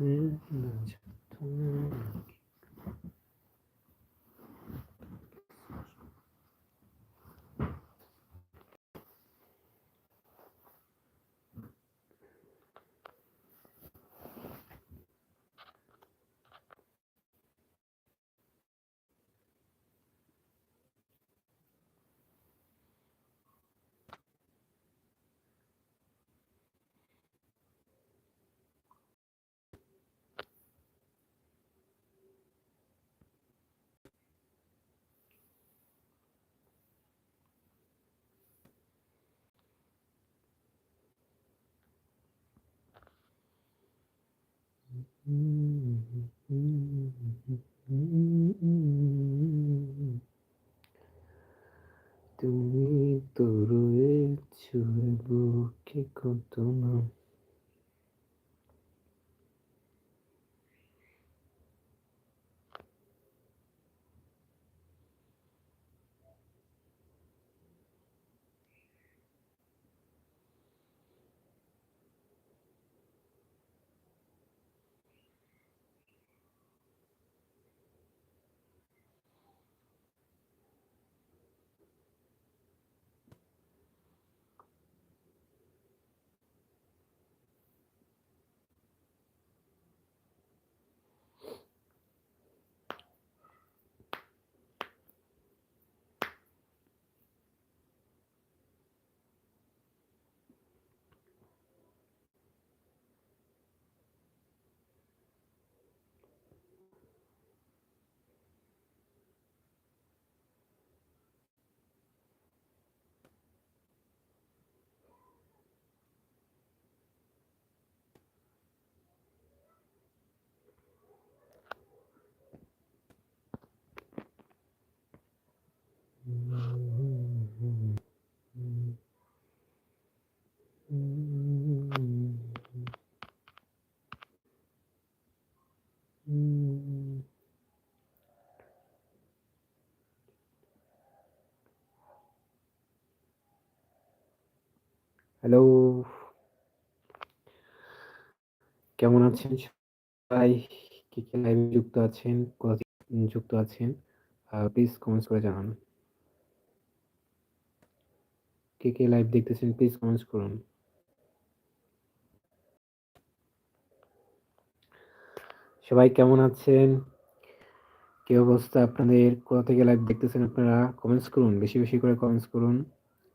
을, 동을, 이렇게. তুমি তো রয়েছ বুকে কত হ্যালো কেমন আছেন সবাই? কে কে লাইভে যুক্ত আছেন? যুক্ত আছেন? প্লিজ কমেন্টস করে জানান। কে কে লাইভ দেখতেছেন প্লিজ কমেন্টস করুন। সবাই কেমন আছেন? কি অবস্থা আপনাদের? কোথা থেকে লাইভ দেখতেছেন আপনারা? কমেন্টস করুন, বেশি বেশি করে কমেন্টস করুন।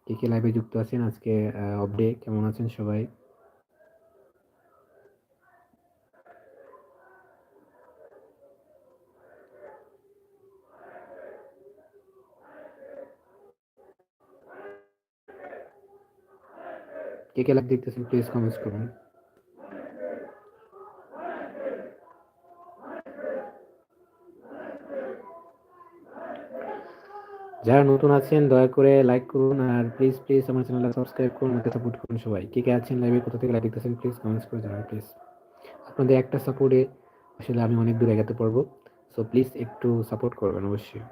কে কে লাইভে যুক্ত আছেন? আজকে অফডে কেমন আছেন সবাই? কে কে লাইভ দেখতেছেন প্লিজ কমেন্টস করুন। যারা নতুন আছেন, দয়া করে লাইক করুন আর প্লিজ প্লিজ আমার চ্যানেলটা সাবস্ক্রাইব করুন, আমাকে সাপোর্ট করুন সবাই। কে কে আছেন লাইভে কোথা থেকে লাইভ দেখতেছেন প্লিজ কমেন্টস করে জানান প্লিজ আপনাদের একটা সাপোর্টে আসলে আমি অনেক দূর এগাতে পারব। সো প্লিজ একটু সাপোর্ট করবেন অবশ্যই।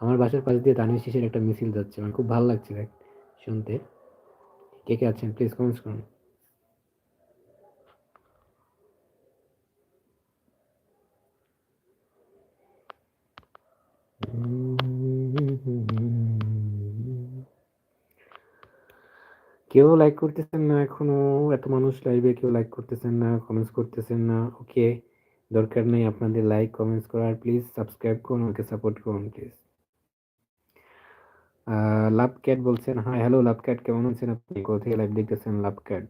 আমার বাসার পাশ দিয়ে দানিশ শিশের একটা মিছিল যাচ্ছে, আমার খুব ভালো লাগছে দেখ, শুনতে। কে কে আছেন প্লিজ কমেন্টস করুন। কেউ লাইক করতেছেন না এখনও, এত মানুষ লাইভে কেউ লাইক করতেছেন না কমেন্টস করতেছেন না ওকে দরকার নেই আপনাদের লাইক কমেন্টস করার প্লিজ সাবস্ক্রাইব করুন ওকে সাপোর্ট করুন প্লিজ লাভ ক্যাট বলছেন হ্যাঁ হ্যালো লাভ ক্যাট কেমন আছেন আপনি? কোথা থেকে লাইভ দেখতেছেন লাভ ক্যাট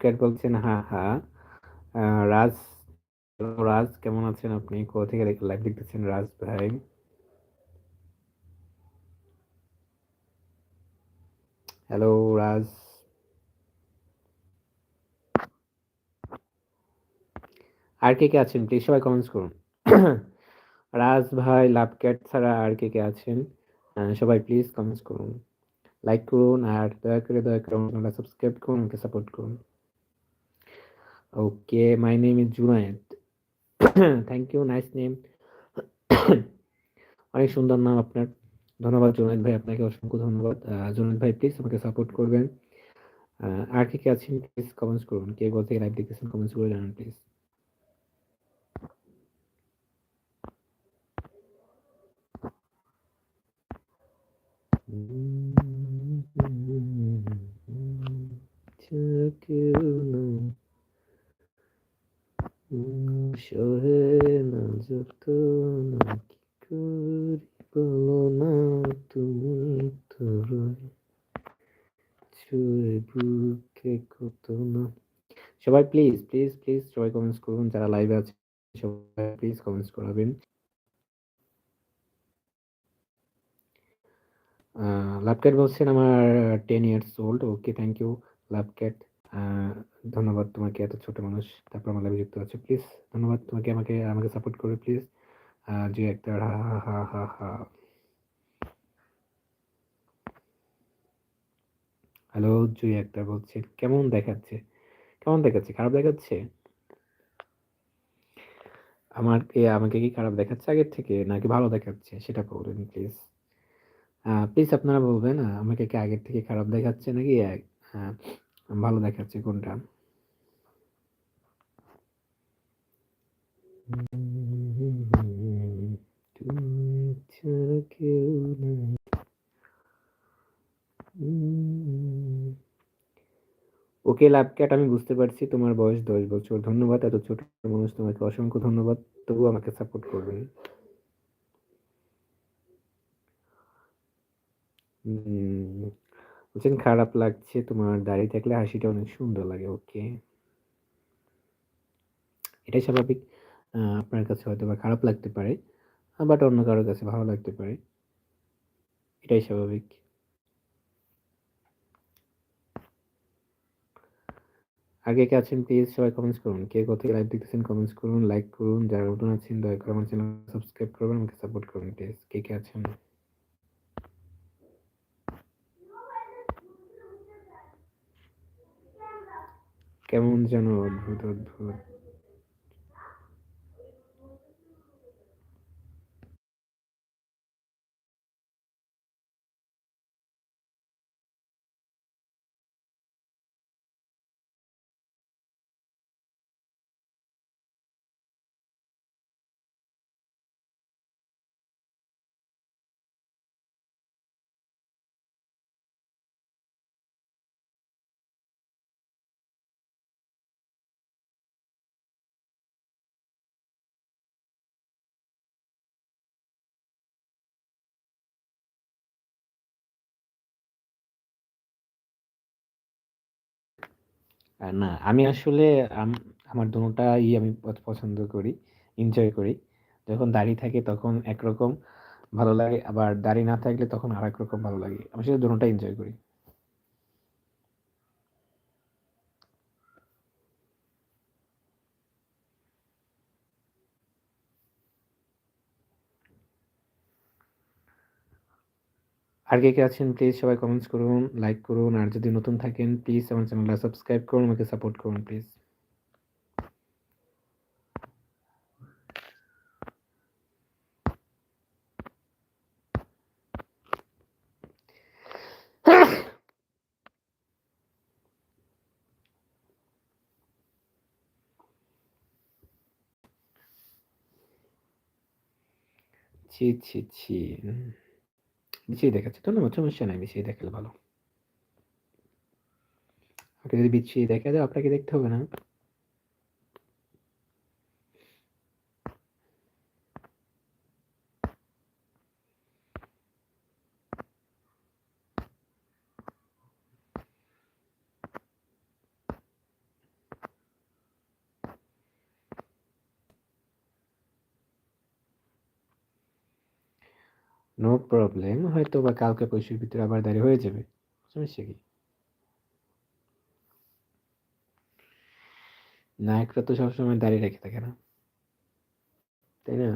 ক্যাট বলছেন হ্যাঁ হ্যাঁ রাজ রাজ, কেমন আছেন আপনি? কোথা থেকে লাইভ দেখতেছেন রাজ ভাই? হ্যালো রাজ। আর কে কে আছেন প্লিজ সবাই কমেন্টস করুন। রাজ ভাই, লাভ ক্যাট ছাড়া আর কে কে আছেন? সবাই প্লিজ কমেন্টস করুন। লাইক করুন আর দয়া করে দয়া করে সাবস্ক্রাইব করুন আমাকে সাপোর্ট করুন। Okay, my name is Junaid. Thank you nice name অনেক সুন্দর নাম আপনার। ধন্যবাদ জুনাইদ ভাই আপনাকে অসংখ্য ধন্যবাদ। আহ, জুনাইদ ভাই প্লিজ আমাকে সাপোর্ট করবেন। আর কে কে আছেন প্লিজ কমেন্টস করুন। কে কোথা থেকে লাইভ দেখতেছেন কমেন্টস করে জানান প্লিজ কেউ না সহে না যত না কি করি বলো না তুমি তো ছুঁয়ে বুকে কত না সবাই প্লিজ প্লিজ প্লিজ সবাই কমেন্টস করুন যারা লাইভে আছে সবাই প্লিজ কমেন্টস করাবেন লাভক্যাট বলছেন আমার ten years old okay thank you love cat ধন্যবাদ তোমাকে, এত ছোট মানুষ। তারপর আমার লাইভে যুক্ত আছে প্লিজ ধন্যবাদ তোমাকে, আমাকে আমাকে সাপোর্ট করবে প্লিজ যে একটা হা হা হা হা হা। হ্যালো জুই একটা বলছে, কেমন দেখাচ্ছে? কেমন দেখাচ্ছে? খারাপ দেখাচ্ছে? আমার আমাকে কি খারাপ দেখাচ্ছে আগের থেকে, নাকি ভালো দেখাচ্ছে? সেটা বলবেন প্লিজ প্লিজ আপনারা বলবেন আমাকে কি আগের থেকে খারাপ দেখাচ্ছে নাকি ভালো দেখাচ্ছে কোনটা? ওকে লাভ ক্যাট, আমি বুঝতে পারছি তোমার বয়স দশ বছর। ধন্যবাদ, এত ছোট মানুষ তোমাকে অসংখ্য ধন্যবাদ। তবু আমাকে সাপোর্ট করবেন। বলছেন খারাপ লাগছে তোমার। দাড়ি থাকলে হাসিটা অনেক সুন্দর লাগে ওকে এটাই স্বাভাবিক। আপনার কাছে হয়তো বা খারাপ লাগতে পারে বাট অন্য কারোর কাছে ভালো লাগতে পারে। এটাই স্বাভাবিক। আগে কে আছেন প্লিজ সবাই কমেন্টস করুন। কে কোথায় লাইভ দেখতেছেন কমেন্টস করুন লাইক করুন। যারা নতুন আছেন, দয়া করে আমার চ্যানেল সাবস্ক্রাইব করবেন, আমাকে সাপোর্ট করুন প্লিজ কে কে আছেন? কেমন যেন অদ্ভুত অদ্ভুত। না আমি আসলে আমার ই আমি পছন্দ করি, এনজয় করি। যখন দাড়ি থাকে তখন একরকম ভালো লাগে, আবার দাড়ি না থাকলে তখন আরেক রকম ভালো লাগে। আমি আসলে দোনোটাই এনজয় করি। আর কে, কে আছেন প্লিজ সবাই কমেন্টস করুন, লাইক করুন। আর যদি নতুন থাকেন প্লিজ আমার চ্যানেলটা সাবস্ক্রাইব করুন, আমাকে সাপোর্ট করুন প্লিজ। ছি, ছি, ছি। বিছিয়ে দেখাচ্ছে। ধন্যবাদ, সমস্যা নাই। বিছিয়ে দেখালে ভালো। আপনি যদি বিছিয়ে দেখা যায় আপনাকে দেখতে হবে না। No problem. হয়তো বা কালকে পরশুর ভিতরে আবার দাঁড়ি হয়ে যাবে। সমস্যা কি? নায়করা তো সবসময় দাঁড়িয়ে রেখে থাকে না। তাই না?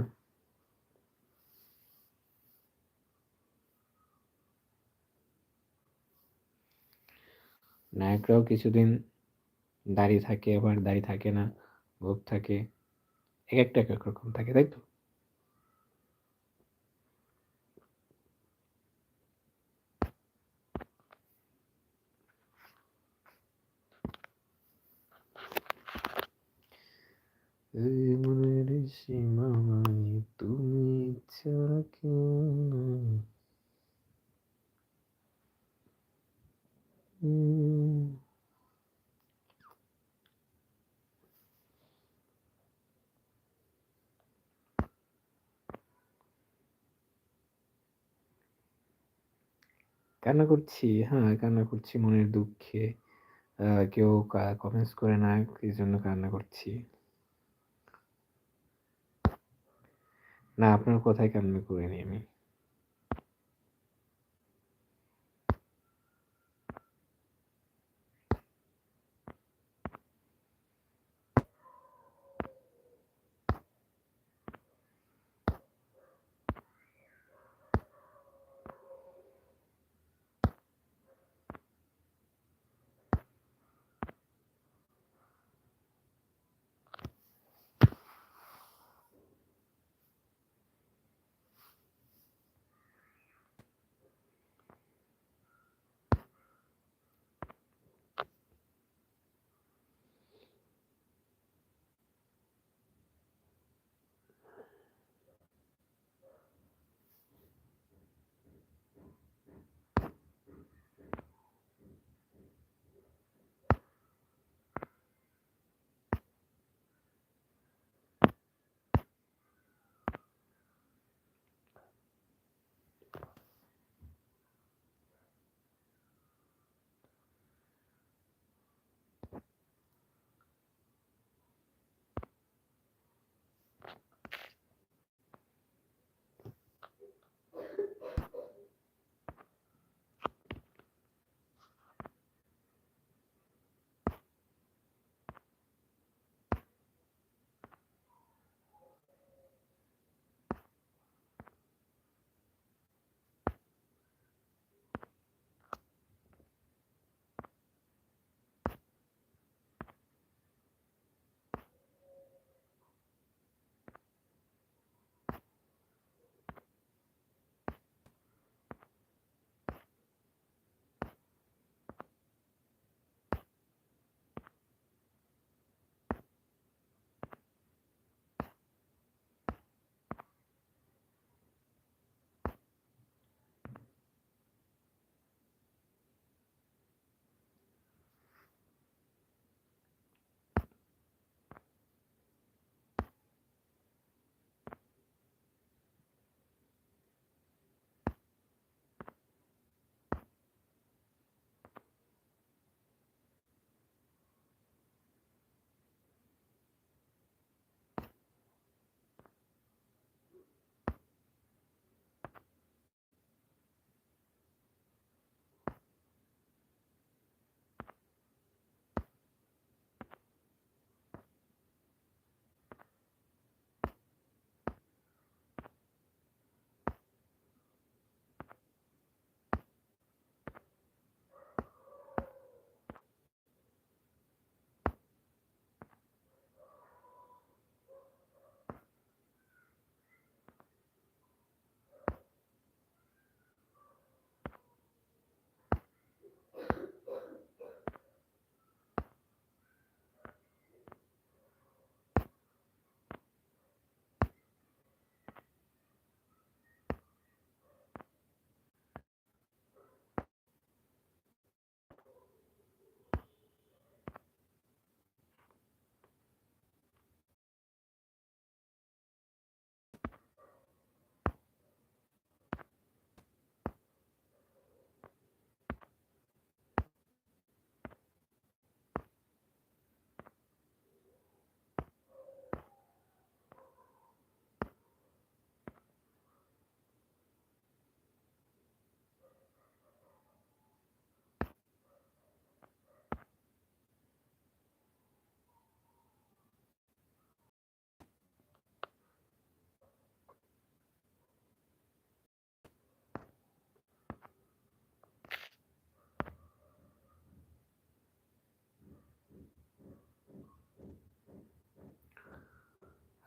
নায়করাও কিছুদিন দাড়ি থাকে, আবার দাড়ি থাকে না, গোপ থাকে, এক একটা এক এক রকম থাকে, তাই তো এই মনের সীমানায় তুমি ছাড়া কেউ। কান্না করছি হ্যাঁ কান্না করছি মনের দুঃখে কেউ কমেন্টস করে না এই জন্য কান্না করছি না আপনার কোথায় কান্না করিনি আমি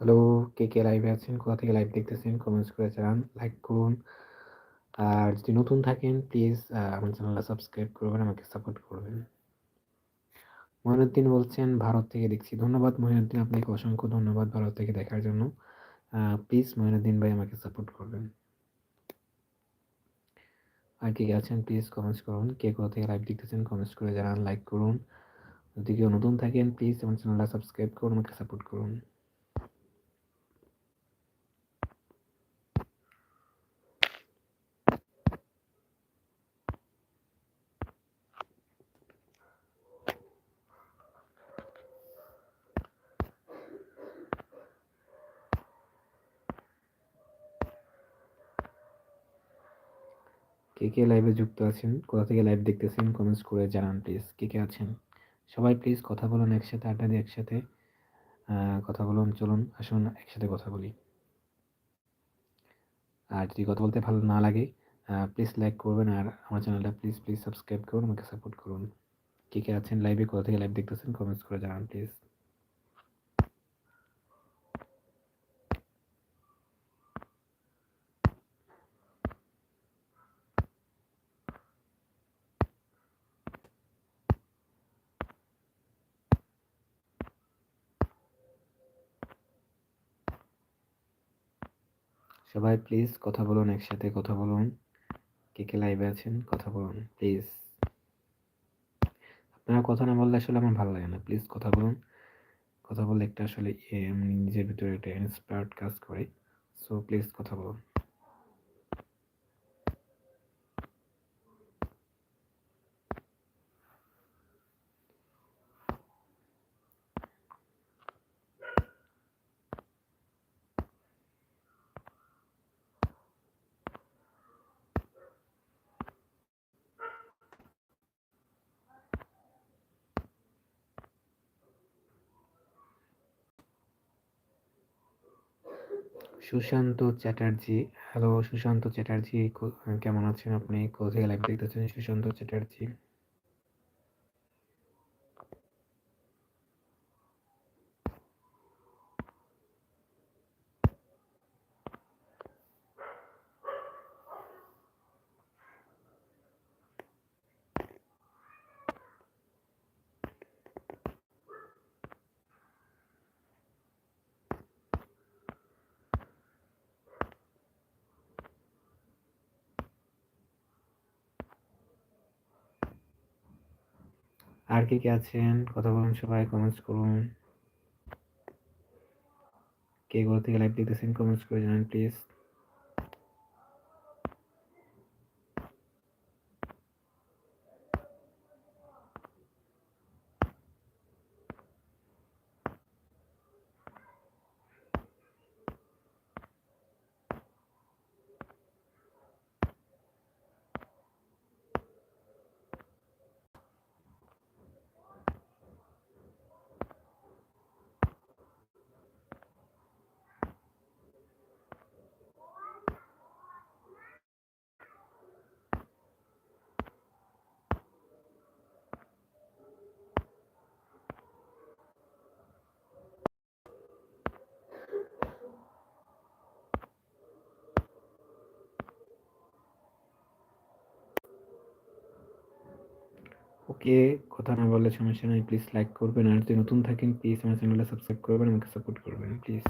হ্যালো কে কে লাইভে আছেন? কোথা থেকে লাইভ দেখতেছেন? কমেন্টস করে জানান লাইক করুন। আর যদি নতুন থাকেন প্লিজ আমার চ্যানেলটা সাবস্ক্রাইব করবেন, আমাকে সাপোর্ট করবেন। মহিনুদ্দিন বলছেন, ভারত থেকে দেখছি। ধন্যবাদ মহিনুদ্দিন, আপনাকে অসংখ্য ধন্যবাদ ভারত থেকে দেখার জন্য। প্লিজ মহিনুদ্দিন ভাই, আমাকে সাপোর্ট করবেন। আর কে কে আছেন প্লিজ কমেন্টস করুন। কে কোথা থেকে লাইভ দেখতেছেন কমেন্টস করে জানান লাইক করুন। যদি কেউ নতুন থাকেন প্লিজ আমার চ্যানেলটা সাবস্ক্রাইব করুন, আমাকে সাপোর্ট করুন। কে কে লাইভে যুক্ত আছেন, কোথা থেকে লাইভ দেখতেছেন কমেন্টস করে জানান প্লিজ কে কে আছেন? সবাই প্লিজ কথা বলুন একসাথে, আড্ডা দিয়ে একসাথে কথা বলুন, চলুন, আসুন, একসাথে কথা বলি। আর যদি কথা বলতে ভালো না লাগে প্লিজ লাইক করবেন আর আমার চ্যানেলটা প্লিজ প্লিজ সাবস্ক্রাইব করুন, আমাকে সাপোর্ট করুন। কে কে আছেন লাইভে কোথা থেকে লাইভ দেখতেছেন কমেন্টস করে জানান প্লিজ সবাই প্লিজ কথা বলুন, একসাথে কথা বলুন। কে কে লাইভে আছেন, কথা বলুন প্লিজ আপনারা কথা না বললে আসলে আমার ভালো লাগে না প্লিজ কথা বলুন। কথা বললে একটা আসলে নিজের ভিতরে একটা ইন্সপায়ার্ড কাজ করে। সো প্লিজ কথা বলুন। সুশান্ত চ্যাটার্জি। হ্যালো সুশান্ত চ্যাটার্জি কেমন আছেন আপনি? কোথায় লাইভ দেখতেছেন সুশান্ত চ্যাটার্জি? আর কে কে আছেন? কথা বলুন সবাই কমেন্টস করুন। কে কোথা থেকে লাইভ দেখতেছেন কমেন্টস করে জানান প্লিজ ওকে, কথা না বললে সমস্যা নেই প্লিজ লাইক করবেন। আর যদি নতুন থাকেন প্লিজ আমার চ্যানেলটা সাবস্ক্রাইব করবেন, আমাকে সাপোর্ট করবেন প্লিজ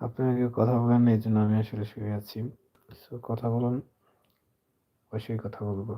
আপনারা কেউ কথা বলেন, এই জন্য আমি আসলে শুয়ে আছি। সো কথা বলুন, অবশ্যই কথা বলব।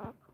Uh-huh.